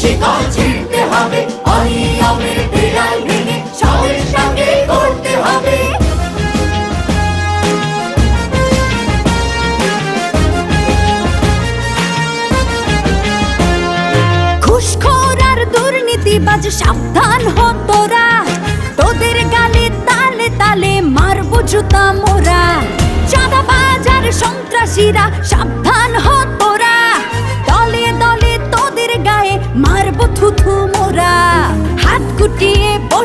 শিকল ছিঁড়তে হবে। অনিয়মের বিড়াল ভেঙে সবের সঙ্গে করতে হবে। ঘুষখোর সাবধান হ তোরা তোদের গালে তালে তালে মারবো জুতা মোরা। চাঁদাবাজ আর সন্ত্রাসীরা সাবধান